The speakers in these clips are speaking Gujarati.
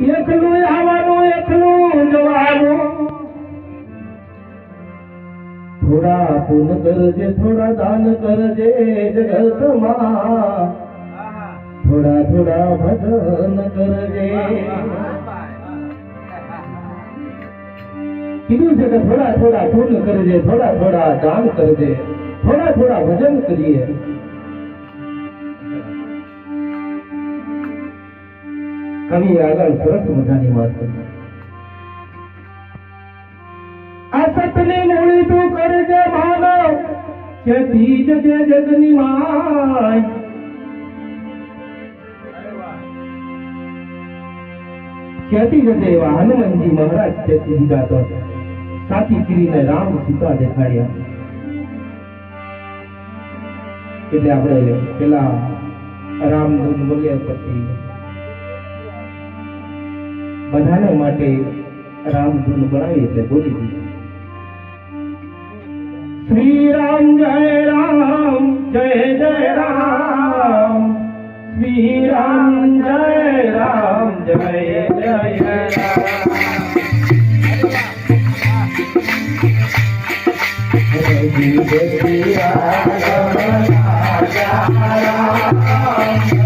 એકલું આવવાનું, એકલું જવાનું. થોડા પૂન કરજે, થોડા દાન કરજે, જગતમાં. થોડા થોડા ભજન કરજે. કીધું છે કે થોડા થોડા પૂર્ણ કરજે, થોડા થોડા દાન કરજે, થોડા થોડા ભજન કરીએ. કવિ આગળ સરસ મજાની વાત કરી. આ મૂળી તું કરજે માનવ કે બીજ જે જગની માય. ખેતી જશે એવા હનુમાનજી મહારાજ ખેતી દીધા તો? સાથી કરીને રામ સીતા દેખાડ્યા. એટલે આપણે પેલા રામ બોલ્યા પછી બધાને માટે રામધૂન બનાવી એટલે બોલી દીધું. શ્રી રામ જય રામ, જય જય રામ. શ્રી રામ જય રામ, જય જય રામ. શ્રી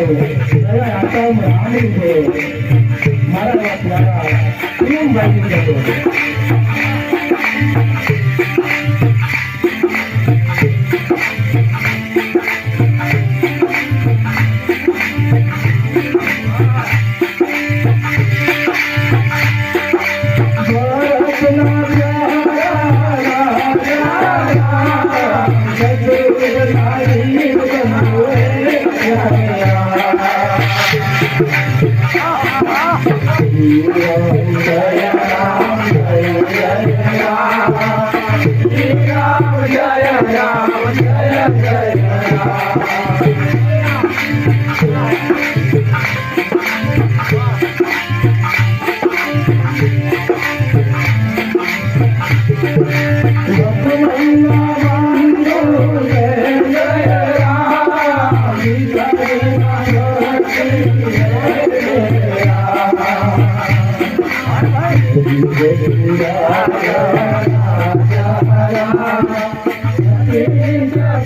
Hey! ಎಲ್ಲ ಅರ್ಥವನ್ನು ಆಲಿದ್ದು ಮರದ ತ್ಯಾಗ ಇನ್ನೊಂದು ಬೈಕಿದ್ದು Thank you. Yeah.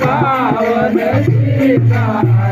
पावन सीता